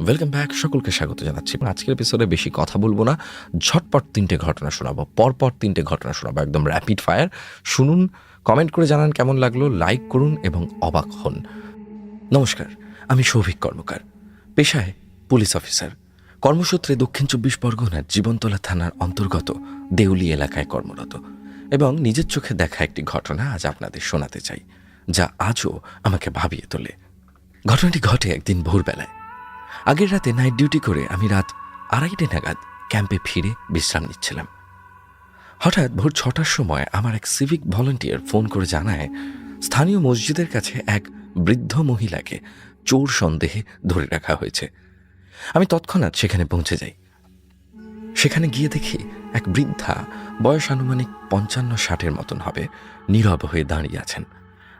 Welcome back সকলকে স্বাগত জানাচ্ছি। আজকের এপিসোডে বেশি কথা বলব না, ঝটপট তিনটে ঘটনা শোনাবো। পরপর তিনটে ঘটনা শোনাবো, একদম র্যাপিড ফায়ার শুনুন কমেন্ট করে জানান কেমন লাগল লাইক করুন এবং অবাক হন। নমস্কার, আমি সৌভিক কর্মকার। পেশায় পুলিশ অফিসার কর্মসূত্রে দক্ষিণ চব্বিশ পরগনার জীবনতলা থানার অন্তর্গত দেউলি এলাকায় কর্মরত। এবং নিজের চোখে দেখা একটি ঘটনা আজ আপনাদের শোনাতে চাই, যা আজও আমাকে ভাবিয়ে তোলে। ঘটনাটি ঘটে একদিন ভোরবেলায়। আগের রাতে নাইট ডিউটি করে আমি রাত আড়াইটে নাগাদ ক্যাম্পে ফিরে বিশ্রাম নিচ্ছিলাম। হঠাৎ ভোর ছটার সময় আমার এক সিভিক ভলেন্টিয়ার ফোন করে জানায়, স্থানীয় মসজিদের কাছে এক বৃদ্ধ মহিলাকে চোর সন্দেহে ধরে রাখা হয়েছে। আমি তৎক্ষণাৎ সেখানে পৌঁছে যাই। সেখানে গিয়ে দেখি এক বৃদ্ধা বয়স আনুমানিক পঞ্চান্ন ষাটের মতন হবে, নীরব হয়ে দাঁড়িয়ে আছেন।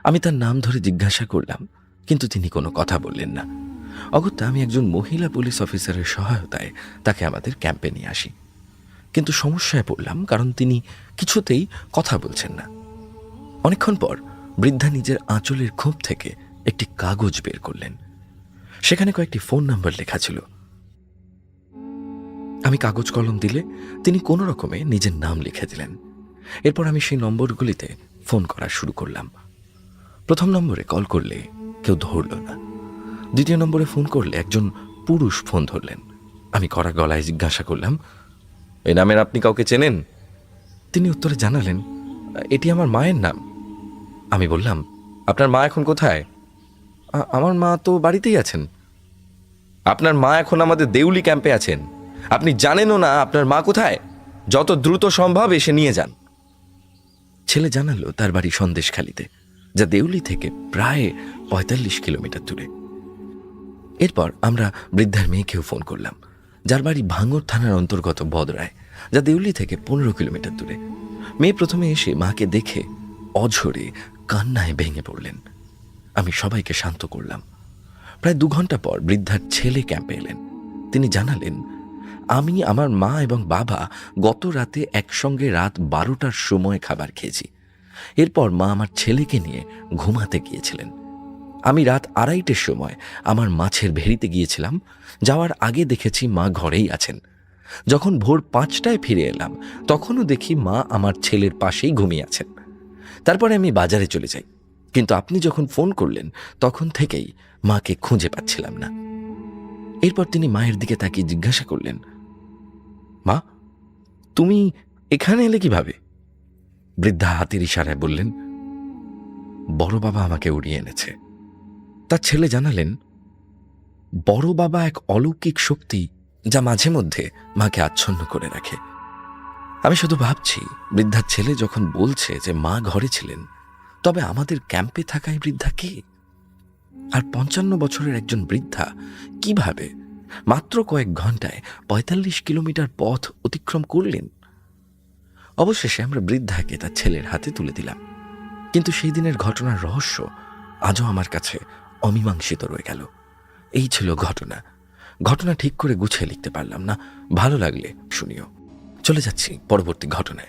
আমি তার নাম ধরে জিজ্ঞাসা করলাম, কিন্তু তিনি কোনো কথা বললেন না। অগত্যা আমি একজন মহিলা পুলিশ অফিসারের সহায়তায় তাকে আমাদের ক্যাম্পে নিয়ে আসি। কিন্তু সমস্যায় পড়লাম কারণ তিনি কিছুতেই কথা বলছেন না। অনেকক্ষণ পর বৃদ্ধা নিজের আঁচলের খোপ থেকে একটি কাগজ বের করলেন। সেখানে কয়েকটি ফোন নাম্বার লেখা ছিল। আমি কাগজ কলম দিলে তিনি কোনো রকমে নিজের নাম লিখে দিলেন। এরপর আমি সেই নম্বরগুলিতে ফোন করা শুরু করলাম। প্রথম নম্বরে কল করলে কেউ ধরল না। দ্বিতীয় নম্বরে ফোন করলে একজন পুরুষ ফোন ধরলেন। আমি কড়া গলায় জিজ্ঞাসা করলাম এই নামের আপনি কাউকে চেনেন? তিনি উত্তরে জানালেন, এটি আমার মায়ের নাম। আমি বললাম, আপনার মা এখন কোথায়? আমার মা তো বাড়িতেই আছেন। আপনার মা এখন আমাদের দেউলি ক্যাম্পে আছেন। আপনি জানেনও না আপনার মা কোথায়? যত দ্রুত সম্ভব এসে নিয়ে যান। ছেলে জানালো তার বাড়ি সন্দেশখালিতে, যা দেউলি থেকে প্রায় পঁয়তাল্লিশ কিলোমিটার দূরে। এরপর আমরা বৃদ্ধার মেয়েকেও ফোন করলাম। যার বাড়ি ভাঙর থানার অন্তর্গত বদরায়, যা দেউলি থেকে পনেরো কিলোমিটার দূরে। মেয়ে প্রথমে এসে মাকে দেখে অঝরে কান্নায় ভেঙে পড়লেন। আমি সবাইকে শান্ত করলাম। প্রায় দু ঘণ্টা পর বৃদ্ধার ছেলে ক্যাম্পে এলেন। তিনি জানালেন, আমি আমার মা এবং বাবা গত রাতে একসঙ্গে রাত বারোটার সময় খাবার খেয়েছি। এরপর মা আমার ছেলেকে নিয়ে ঘুমাতে গিয়েছিলেন। আমি রাত আড়াইটের সময় আমার মাছের ভেড়িতে গিয়েছিলাম, যাওয়ার আগে দেখেছি মা ঘরেই আছেন। যখন ভোর পাঁচটায় ফিরে এলাম, তখনও দেখি মা আমার ছেলের পাশেই ঘুমিয়ে আছেন। তারপরে আমি বাজারে চলে যাই। কিন্তু আপনি যখন ফোন করলেন, তখন থেকেই মাকে খুঁজে পাচ্ছিলাম না। এরপর তিনি মায়ের দিকে তাকিয়ে জিজ্ঞাসা করলেন, মা, তুমি এখানে এলে কীভাবে? বৃদ্ধা হাতের ইশারায় বললেন, বড় বাবা আমাকে উড়িয়ে এনেছে। তার ছেলে জানালেন, বড় বাবা এক অলৌকিক শক্তি যা মাঝে মধ্যে মাকে আচ্ছন্ন করে রাখে। আমি শুধু ভাবছি, বৃদ্ধার ছেলে যখন বলছে যে মা ঘরে ছিলেন, তবে আমাদের ক্যাম্পে থাকা এই বৃদ্ধা কে? আর পঞ্চান্ন বছরের একজন বৃদ্ধা কীভাবে মাত্র কয়েক ঘন্টায় পঁয়তাল্লিশ কিলোমিটার পথ অতিক্রম করলেন? অবশেষে আমরা বৃদ্ধাকে তার ছেলের হাতে তুলে দিলাম। কিন্তু সেই দিনের ঘটনার রহস্য আজও আমার কাছে অমীমাংসিত রয়ে গেল। এই ছিল ঘটনা। ঘটনা ঠিক করে গুছিয়ে লিখতে পারলাম না। ভালো লাগলে শুনিও। চলে যাচ্ছি পরবর্তী ঘটনায়।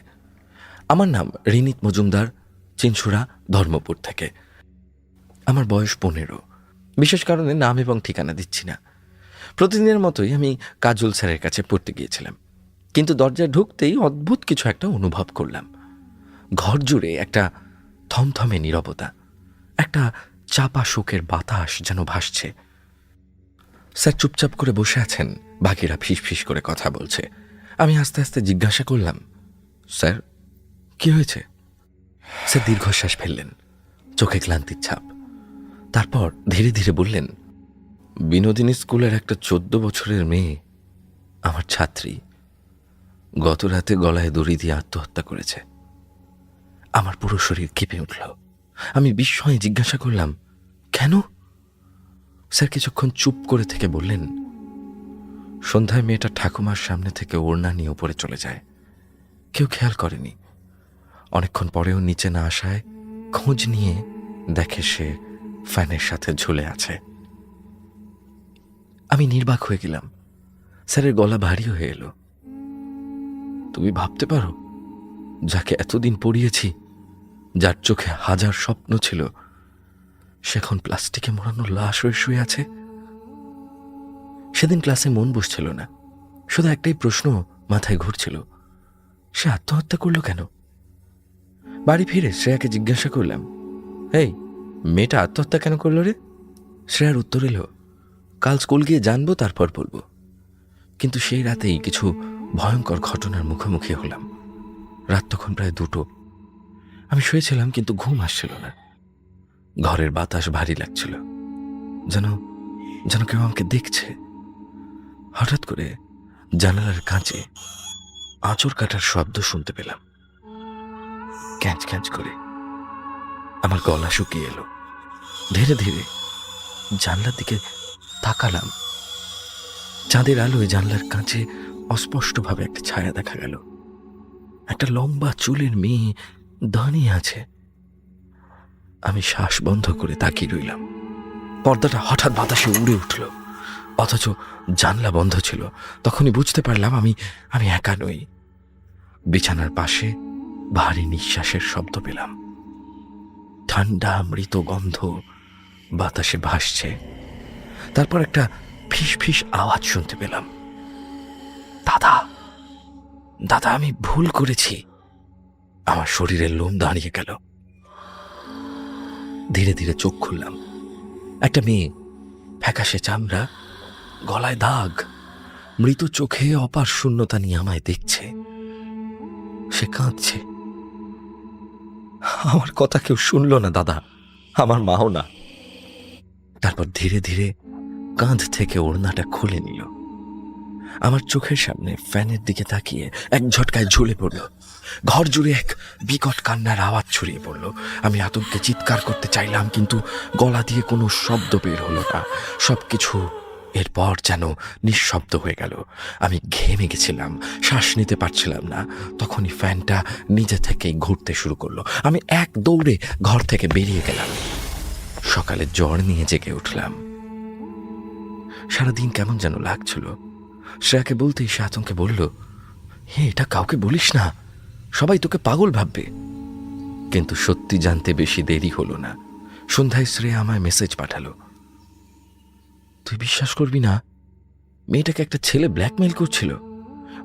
আমার নাম রিনিত মজুমদার চিনসুরা ধর্মপুর থেকে। আমার বয়স পনেরো। বিশেষ কারণে নাম এবং ঠিকানা দিচ্ছি না। প্রতিদিনের মতোই আমি কাজল স্যারের কাছে পড়তে গিয়েছিলাম। কিন্তু দরজায় ঢুকতেই অদ্ভুত কিছু একটা অনুভব করলাম। ঘর জুড়ে একটা থমথমে নীরবতা। একটা চাপা শোকের বাতাস যেন ভাসছে। স্যার চুপচাপ করে বসে আছেন। বাকিরা ফিসফিস করে কথা বলছে। আমি আস্তে আস্তে জিজ্ঞাসা করলাম, স্যার, কি হয়েছে? স্যার দীর্ঘশ্বাস ফেললেন, চোখে ক্লান্তির ছাপ। তারপর ধীরে ধীরে বললেন, বিনোদিনী স্কুলের একটা চোদ্দ বছরের মেয়ে, আমার ছাত্রী, গত রাতে গলায় দড়ি দিয়ে আত্মহত্যা করেছে। আমার পুরো শরীর কেঁপে উঠল। আমি বিস্ময়ে জিজ্ঞাসা করলাম, কেন? স্যার কিছুক্ষণ চুপ করে থেকে বললেন, সন্ধ্যায় মেয়েটা ঠাকুমার সামনে থেকে ওড়না নিয়ে উপরে চলে যায়। কেউ খেয়াল করেনি। অনেকক্ষণ পরেও নিচে না আসায় খোঁজ নিয়ে দেখে সে ফ্যানের সাথে ঝুলে আছে। আমি নির্বাক হয়ে গেলাম। স্যারের গলা ভারী হয়ে এলো। তুমি ভাবতে পারো, যাকে এতদিন পড়িয়েছি যার চোখে হাজার স্বপ্ন ছিল, সে এখন প্লাস্টিকে মোড়ানো লাশ হয়ে শুয়ে আছে। সেদিন ক্লাসে মন বসছিল না। শুধু একটাই প্রশ্ন মাথায় ঘুরছিল, সে আত্মহত্যা করল কেন? বাড়ি ফিরে শ্রেয়াকে জিজ্ঞাসা করলাম, এই, মেয়েটা আত্মহত্যা কেন করল রে? শ্রেয়ার উত্তর এলো, কাল স্কুল গিয়ে জানব, তারপর বলব। কিন্তু সেই রাতেই কিছু ভয়ঙ্কর ঘটনার মুখোমুখি হলাম। রাত তখন প্রায় দুটো। আমি শুয়েছিলাম, কিন্তু ঘুম আসছিল না। ঘরের বাতাস ভারী লাগছিল। যেন যেন কেউ আমাকে দেখছে। হঠাৎ করে জানালার কাঁচে আঁচড় কাটার শব্দ শুনতে পেলাম। ক্যাঁচ ক্যাঁচ করে আমার গলা শুকিয়ে এলো। ধীরে ধীরে জানলার দিকে তাকালাম। চাঁদের আলোয় জানলার কাঁচে অস্পষ্টভাবে একটা ছায়া দেখা গেল। একটা লম্বা চুলের মেয়ে দাঁড়িয়ে আছে। আমি শ্বাস বন্ধ করে তাকিয়ে রইলাম। পর্দাটা হঠাৎ বাতাসে উড়ে উঠল। অথচ জানলা বন্ধ ছিল। তখনই বুঝতে পারলাম আমি আমি একা নই। বিছানার পাশে ভারী নিঃশ্বাসের শব্দ পেলাম। ঠান্ডা, মৃত গন্ধ বাতাসে ভাসছে। তারপর একটা ফিস ফিস আওয়াজ শুনতে পেলাম। দাদা দাদা, আমি ভুল করেছি। আমার শরীরের লোম দাঁড়িয়ে গেল। ধীরে ধীরে চোখ খুললাম। একটা মেয়ে, ফ্যাকাশে চামড়া, গলায় দাগ, মৃত চোখে অপার শূন্যতা নিয়ে আমায় দেখছে। সে কাঁদছে। আমার কথা কেউ শুনল না, দাদা। আমার মাও না। তারপর ধীরে ধীরে কাঁধ থেকে ওড়নাটা খুলে নিল। আমার চোখের সামনে ফ্যানের দিকে তাকিয়ে এক ঝটকায় ঝুলে পড়ল। ঘর জুড়ে এক বিকট কান্নার আওয়াজ ছড়িয়ে পড়ল। আমি আতঙ্কে চিৎকার করতে চাইলাম, কিন্তু গলা দিয়ে কোনো শব্দ বের হলো না। সবকিছু এরপর যেন নিঃশব্দ হয়ে গেল। আমি ঘেমে গেছিলাম, শ্বাস নিতে পারছিলাম না। তখনই ফ্যানটা নিজে থেকেই ঘুরতে শুরু করল। আমি এক দৌড়ে ঘর থেকে বেরিয়ে গেলাম। সকালে জ্বর নিয়ে জেগে উঠলাম। সারাদিন কেমন যেন লাগছিল। শ্রেয়াকে বলতেই সে আতঙ্কে বলল, হে, এটা কাউকে বলিস না। সবাই তোকে পাগল ভাববে। কিন্তু সত্যি জানতে বেশি দেরি হলো না। সন্ধ্যায় শ্রেয়া আমায় মেসেজ পাঠালো। তুই বিশ্বাস করবি না, মেয়েটাকে একটা ছেলে ব্ল্যাকমেল করছিল।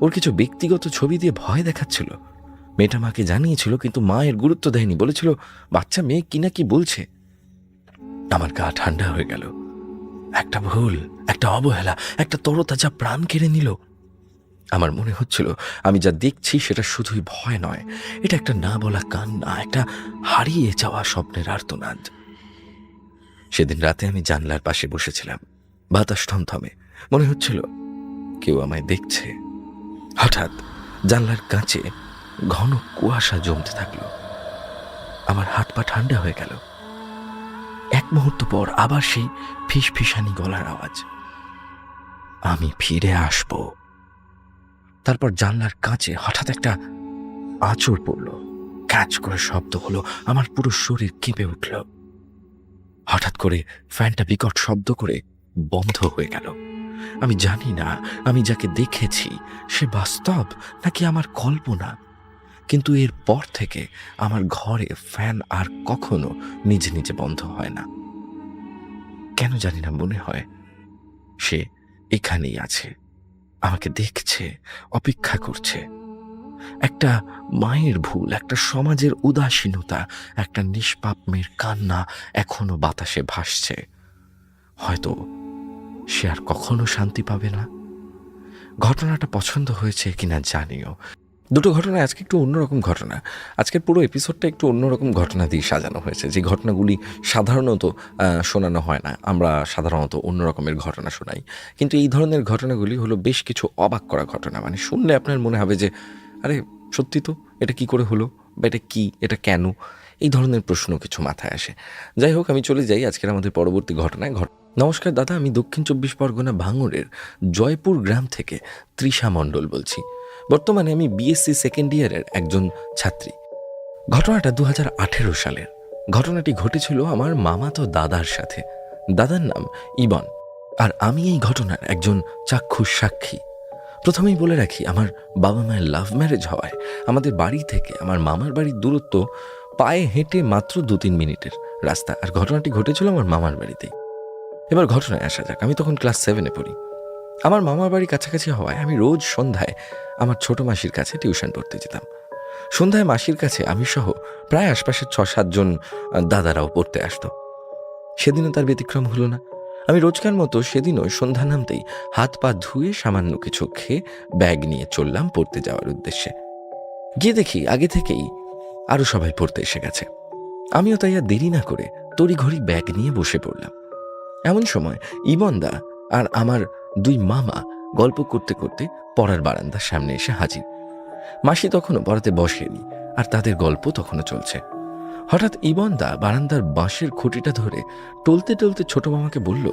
ওর কিছু ব্যক্তিগত ছবি দিয়ে ভয় দেখাচ্ছিল। মেয়েটা মাকে জানিয়েছিল, কিন্তু মা এর গুরুত্ব দেয়নি। বলেছিল, বাচ্চা মেয়ে কি না কি বলছে? আমার গা ঠান্ডা হয়ে গেল। একটা ভুল, একটা অবহেলা, একটা তরতাজা প্রাণ কেড়ে নিল। আমার মনে হচ্ছিল, আমি যা দেখছি সেটা শুধুই ভয় নয়। এটা একটা না বলা কান্না, একটা হারিয়ে যাওয়া স্বপ্নের আর্তনাদ। সেদিন রাতে আমি জানলার পাশে বসেছিলাম, বাতাস থমথমে। মনে হচ্ছিল, কেউ আমায় দেখছে। হঠাৎ জানলার কাছে ঘন কুয়াশা জমতে থাকল। আমার হাত পা ঠান্ডা হয়ে গেল। এক মুহূর্ত পর আবার সেই ফিস ফিসানি গলার আওয়াজ। আমি ফিরে আসব। তারপর জানলার কাছে হঠাৎ একটা আঁচড় পড়ল। ক্যাচ করে শব্দ হলো, আমার পুরো শরীর কেঁপে উঠল। হঠাৎ করে ফ্যানটা বিকট শব্দ করে বন্ধ হয়ে গেল। আমি জানি না, আমি যাকে দেখেছি, সে বাস্তব নাকি আমার কল্পনা? কিন্তু এর পর থেকে আমার ঘরে ফ্যান আর কখনো নিজে নিজে বন্ধ হয় না। কেন জানি না মনে হয় সে এখানেই আছে। আমাকে দেখছে, অপেক্ষা করছে। একটা মায়ের ভুল, একটা সমাজের উদাসীনতা, একটা নিষ্পাপ মেয়ের কান্না এখনও বাতাসে ভাসছে। হয়তো সে আর কখনো শান্তি পাবে না। ঘটনাটা পছন্দ হয়েছে কিনা জানিও। দুটো ঘটনা, আজকে একটু অন্যরকম ঘটনা। আজকের পুরো এপিসোডটা একটু অন্যরকম ঘটনা দিয়ে সাজানো হয়েছে। যে ঘটনাগুলি সাধারণত শোনানো হয় না। আমরা সাধারণত অন্য রকমের ঘটনা শোনাই। কিন্তু এই ধরনের ঘটনাগুলি হলো বেশ কিছু অবাক করা ঘটনা। মানে শুনলে আপনার মনে হবে যে, আরে, সত্যি তো? এটা কি করে হলো? বা এটা কী? এটা কেন? এই ধরনের প্রশ্ন কিছু মাথায় আসে। যাই হোক, আমি চলে যাই আজকের আমাদের পরবর্তী ঘটনায়। ঘট নমস্কার দাদা, আমি দক্ষিণ চব্বিশ পরগনা ভাঙড়ের জয়পুর গ্রাম থেকে তৃষা মণ্ডল বলছি। বর্তমানে আমি বিএসসি সেকেন্ড ইয়ারের একজন ছাত্রী। ঘটনাটা দু হাজার আঠেরো সালের। ঘটনাটি ঘটেছিল আমার মামাতো দাদার সাথে। দাদার নাম ইবন। আর আমি এই ঘটনার একজন চাক্ষুষ সাক্ষী। প্রথমেই বলে রাখি, আমার বাবা মায়ের লাভ ম্যারেজ হওয়ায় আমাদের বাড়ি থেকে আমার মামার বাড়ির দূরত্ব পায়ে হেঁটে মাত্র দু তিন মিনিটের রাস্তা। আর ঘটনাটি ঘটেছিল আমার মামার বাড়িতেই। এবার ঘটনায় আসা যাক। আমি তখন ক্লাস সেভেনে পড়ি। আমার মামার বাড়ি কাছাকাছি হওয়ায় আমি রোজ সন্ধ্যায় আমার ছোট মাসির কাছে টিউশন পড়তে যেতাম। সন্ধ্যায় মাসির কাছে আমি সহ প্রায় আশপাশের ছ সাতজন দাদারাও পড়তে আসতো। সেদিনও তার ব্যতিক্রম হলো না। আমি রোজকার মতো সেদিনও সন্ধ্যা নামতেই হাত পা ধুয়ে সামান্য কিছু খেয়ে ব্যাগ নিয়ে চললাম পড়তে যাওয়ার উদ্দেশ্যে। গিয়ে দেখি আগে থেকেই আরও সবাই পড়তে এসে গেছে। আমিও তাই আর দেরি না করে তড়িঘড়ি ব্যাগ নিয়ে বসে পড়লাম। এমন সময় ইবনদা আর আমার দুই মামা গল্প করতে করতে পড়ার বারান্দার সামনে এসে হাজির। মাসি তখনও পড়াতে বসেনি আর তাদের গল্প তখনও চলছে। হঠাৎ ইবনদা বারান্দার বাঁশের খুঁটিটা ধরে টলতে টলতে ছোট মামাকে বলল,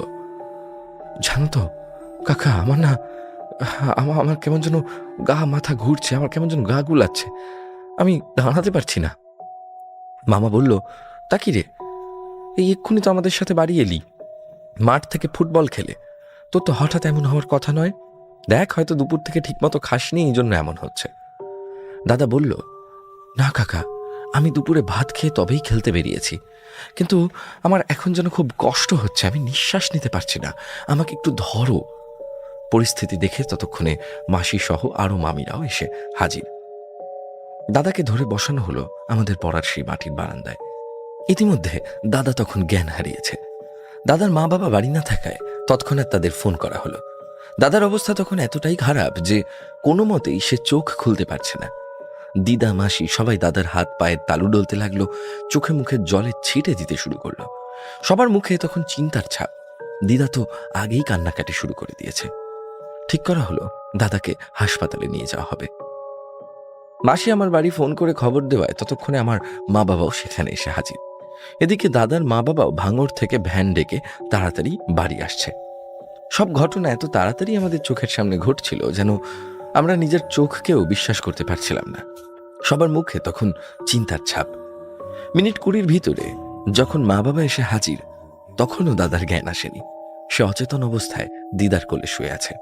জানো তো, কাকা, আমার না আমার আমার কেমন যেন গা মাথা ঘুরছে, আমার কেমন যেন গা গুলাচ্ছে, আমি দাঁড়াতে পারছি না। মামা বলল, তা কি রে? এই এক্ষুনি তো আমাদের সাথে বাড়ি এলি। মাঠ থেকে ফুটবল খেলে তোর তো হঠাৎ এমন হওয়ার কথা নয়। দেখ, হয়তো দুপুর থেকে ঠিকমতো খাসনি এই জন্য এমন হচ্ছে। দাদা বলল, না কাকা, আমি দুপুরে ভাত খেয়ে তবেই খেলতে বেরিয়েছি। কিন্তু আমার এখন যেন খুব কষ্ট হচ্ছে, আমি নিঃশ্বাস নিতে পারছি না। আমাকে একটু ধরো। পরিস্থিতি দেখে ততক্ষণে মাসি সহ আরও মামিরাও এসে হাজির। দাদাকে ধরে বসানো হলো আমাদের পড়ার সেই মাটির বারান্দায়। ইতিমধ্যে দাদা তখন জ্ঞান হারিয়েছে। দাদার মা বাবা বাড়ি না থাকায় তৎক্ষণাৎ তাদের ফোন করা হলো। দাদার অবস্থা তখন এতটাই খারাপ যে কোনো মতেই সে চোখ খুলতে পারছে না। দিদা, মাসি সবাই দাদার হাত পায়ের তালু ডলতে লাগল, চোখে মুখে জলে ছিটে দিতে শুরু করল। সবার মুখে তখন চিন্তার ছাপ। দিদা তো আগেই কান্নাকাটি শুরু করে দিয়েছে। ঠিক করা হলো, দাদাকে হাসপাতালে নিয়ে যাওয়া হবে। মাসি আমার বাড়ি ফোন করে খবর দেওয়ায় ততক্ষণে আমার মা বাবাও সেখানে এসে হাজির। এদিকে দাদার মা বাবাও ভাঙর থেকে ভ্যান ডেকে তাড়াতাড়ি বাড়ি আসছে। সব ঘটনা এত তাড়াতাড়ি আমাদের চোখের সামনে ঘটছিল যেন আমরা নিজের চোখকেও বিশ্বাস করতে পারছিলাম না। সবার মুখে তখন চিন্তার ছাপ। মিনিট কুড়ির ভিতরে যখন মা বাবা এসে হাজির, তখনও দাদার জ্ঞান আসেনি। সে অচেতন অবস্থায় দিদার কোলে শুয়ে আছে।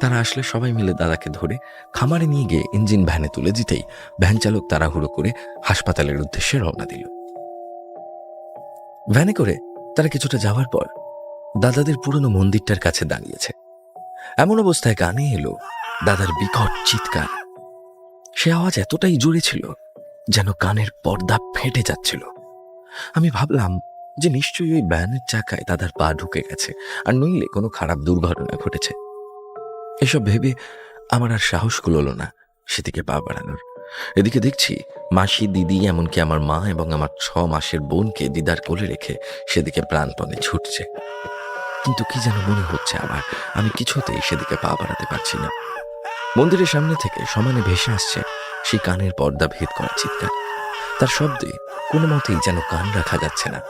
তারা আসলে সবাই মিলে দাদাকে ধরে খামারে নিয়ে গিয়ে ইঞ্জিন ভ্যানে তুলে দিতেই ভ্যান চালক তাড়াহুড়ো করে হাসপাতালের উদ্দেশ্যে রওনা দিল। ভ্যানে করে তারা কিছুটা যাওয়ার পর দাদাদের পুরনো মন্দিরটার কাছে দাঁড়িয়েছে। এমন অবস্থায় গানে এলো দাদার বিকট চিৎকার। সে আওয়াজ এতটাই জোরে ছিল যেন কানের পর্দা ফেটে যাচ্ছিল। আমি ভাবলাম যে নিশ্চয়ই ওই ব্যানের চাকায় দাদার পা ঢুকে গেছে আর নইলে কোনো খারাপ দুর্ঘটনা ঘটেছে। এসব ভেবে আমার আর সাহস কুলোলো না সেদিকে পা বাড়ানোর। এদিকে দেখছি মাসি, দিদি, এমনকি আমার মা এবং আমার ছ মাসের বোনকে দিদার কোলে রেখে সেদিকে প্রাণপণে ছুটছে। কিন্তু কি যেন মনে হচ্ছে আমার, আমি কিছুতেই সেদিকে পা বাড়াতে পারছি না। মন্দিরের সামনে থেকে সমানে ভেসে আসছে সেই কানের পর্দা ভেদ করা চিৎকার। তার শব্দে কোনো মতেই যেন কান রাখা যাচ্ছে না।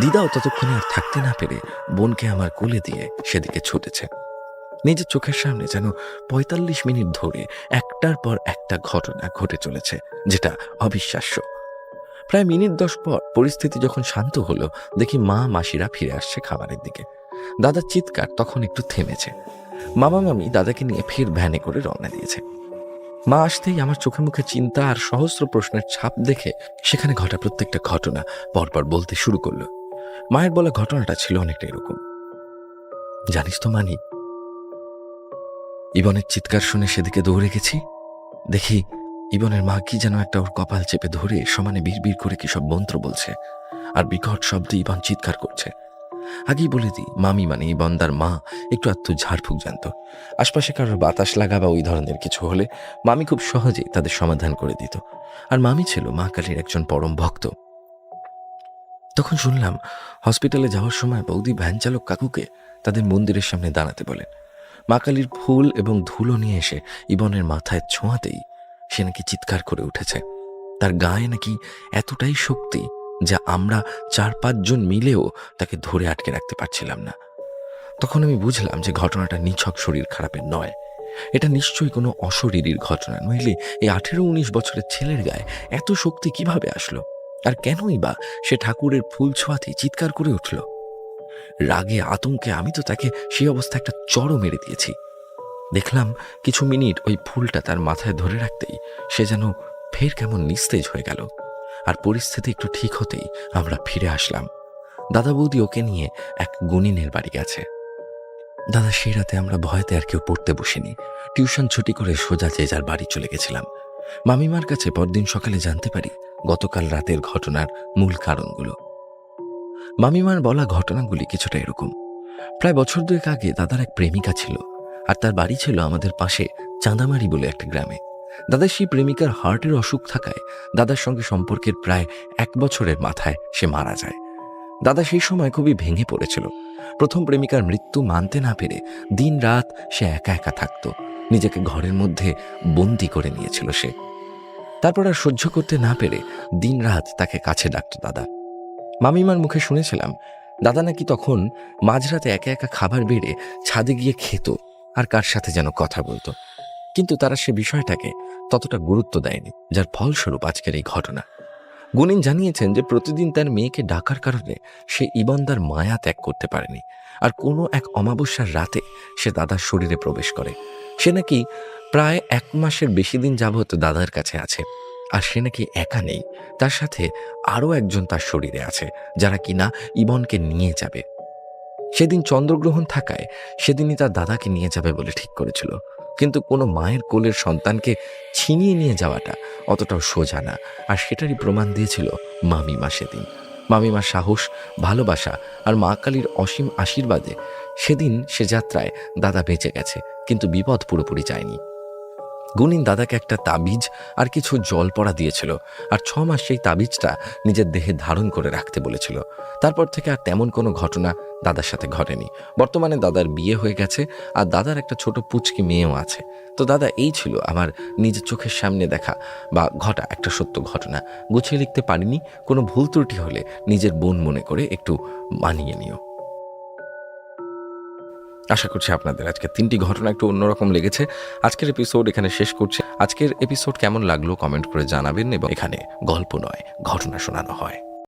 দিদাও ততক্ষণে আর থাকতে না পেরে বোনকে আমার কোলে দিয়ে সেদিকে ছুটেছে। নিজের চোখের সামনে যেন পঁয়তাল্লিশ মিনিট ধরে একটার পর একটা ঘটনা ঘটে চলেছে, যেটা অবিশ্বাস্য। প্রায় মিনিট দশ পর পরিস্থিতি যখন শান্ত হলো, দেখি মা, মাসিরা ফিরে আসছে খাবারের দিকে। দাদার চিৎকার তখন একটু থেমেছে। মামা, মামি দাদাকে নিয়ে ফের ভ্যানে করে রওনা দিয়েছে। মা আসতেই আমার চোখে মুখে চিন্তা আর সহস্র প্রশ্নের ছাপ দেখে সেখানে ঘটা প্রত্যেকটা ঘটনা পরপর বলতে শুরু করল। মায়ের বলা ঘটনাটা ছিল অনেকটা এরকম। জানিস তো মানি ইবনের চিৎকার শুনে সেদিকে দৌড়ে গেছি। দেখি ইবনের মা কি যেন একটা ওর কপাল চেপে ধরে সমানে বিড়বিড় করে কি সব মন্ত্র বলছে আর বিকট শব্দে ইবন চিৎকার করছে। আগেই বলে দিই, মামি মানে ইবনদার মা, একটু আত্ম ঝাড়ফুঁক জানত। আশপাশে কারোর বাতাস লাগা বা ওই ধরনের কিছু হলে মামি খুব সহজেই তাদের সমাধান করে দিত। আর মামি ছিল মা কালীর একজন পরম ভক্ত। তখন শুনলাম, হসপিটালে যাওয়ার সময় বৌদি ভ্যান চালক কাকুকে তাদের মন্দিরের সামনে দাঁড়াতে বলেন। মা কালীর ফুল এবং ধুলো নিয়ে এসে ইবনের মাথায় ছোঁয়াতেই সে নাকি চিৎকার করে উঠেছে। তার গায়ে নাকি এতটাই শক্তি যা আমরা চার পাঁচজন মিলেও তাকে ধরে আটকে রাখতে পারছিলাম না। তখন আমি বুঝলাম যে ঘটনাটা নিছক শরীর খারাপের নয়। এটা নিশ্চয়ই কোনো অশরীরীর ঘটনা, নইলে এই আঠেরো উনিশ বছরের ছেলের গায়ে এত শক্তি কীভাবে আসলো? আর কেনই বা সে ঠাকুরের ফুল ছোঁয়াতে চিৎকার করে উঠল? রাগে আতঙ্কে আমি তো তাকে সেই অবস্থা একটা চড়ও মেরে দিয়েছি। দেখলাম কিছু মিনিট ওই ফুলটা তার মাথায় ধরে রাখতেই সে যেন ফের কেমন নিস্তেজ হয়ে গেল। আর পরিস্থিতি একটু ঠিক হতেই আমরা ফিরে আসলাম। দাদা বৌদি ওকে নিয়ে এক গুনিনের বাড়ি গেছে। দাদা, সেই রাতে আমরা ভয়তে আর কেউ পড়তে বসিনি। টিউশন ছুটি করে সোজা যে যার বাড়ি চলে গেছিলাম। মামিমার কাছে পরদিন সকালে জানতে পারি গতকাল রাতের ঘটনার মূল কারণগুলো। মামিমার বলা ঘটনাগুলি কিছুটা এরকম। প্রায় বছর দুয়েক আগে দাদার এক প্রেমিকা ছিল আর তার বাড়ি ছিল আমাদের পাশে চাঁদামারি বলে একটা গ্রামে। দাদার সেই প্রেমিকার হার্টের অসুখ থাকায় দাদার সঙ্গে সম্পর্কের প্রায় এক বছরের মাথায় সে মারা যায়। দাদা সেই সময় খুবই ভেঙে পড়েছিল। প্রথম প্রেমিকার মৃত্যু মানতে না পেরে দিন রাত সে একা একা থাকত। নিজেকে ঘরের মধ্যে বন্দি করে নিয়েছিল সে। তারপর আর সহ্য করতে না পেরে দিন রাত তাকে কাছে ডাকত দাদা। মামিমার মুখে শুনেছিলাম, দাদা নাকি তখন মাঝরাতে একা একা খাবার বেড়ে ছাদে গিয়ে খেত আর কার সাথে যেন কথা বলতো। কিন্তু তারা সে বিষয়টাকে ততটা গুরুত্ব দেয়নি, যার ফলস্বরূপ আজকের এই ঘটনা। গুনিন জানিয়েছেন যে প্রতিদিন তার মেয়েকে ডাকার কারণে সে ইবন্দার মায়া ত্যাগ করতে পারেনি আর কোনো এক অমাবস্যার রাতে সে দাদার শরীরে প্রবেশ করে। সে নাকি প্রায় এক মাসের বেশি দিন যাবৎ দাদার কাছে আছে। আর সে নাকি একা নেই। তার সাথে আরও একজন তার শরীরে আছে, যারা কিনা ইবনকে নিয়ে যাবে। সেদিন চন্দ্রগ্রহণ থাকায় সেদিনই তার দাদাকে নিয়ে যাবে বলে ঠিক করেছিল। কিন্তু কোনো মায়ের কোলের সন্তানকে ছিনিয়ে নিয়ে যাওয়াটা অতটাও সোজা না, আর সেটারই প্রমাণ দিয়েছিল মামিমা সেদিন। মামিমার সাহস, ভালোবাসা আর মা কালীর অসীম আশীর্বাদে সেদিন সে যাত্রায় দাদা বেঁচে গেছে, কিন্তু বিপদ পুরোপুরি যায়নি। গুনিন দাদাকে একটা তাবিজ আর কিছু জল পড়া দিয়েছিল, আর ছ মাস সেই তাবিজটা নিজের দেহে ধারণ করে রাখতে বলেছিল। তারপর থেকে আর তেমন কোনো ঘটনা দাদার সাথে ঘটেনি। বর্তমানে দাদার বিয়ে হয়ে গেছে, আর দাদার একটা ছোট পুচকি মেয়েও আছে। তো দাদা, এই ছিল আমার নিজের চোখের সামনে দেখা বা ঘটা একটা সত্য ঘটনা। গুছিয়ে লিখতে পারিনি, কোনো ভুল ত্রুটি হলে নিজের বোন মনে করে একটু মানিয়ে নিও। আশা করছি আপনাদের আজকে তিনটি ঘটনা একটু অন্যরকম লেগেছে। আজকের এপিসোড এখানে শেষ করছি। আজকের এপিসোড কেমন লাগল কমেন্ট করে জানাবেন এবং এখানে গল্প নয়, ঘটনা শোনানো হয়।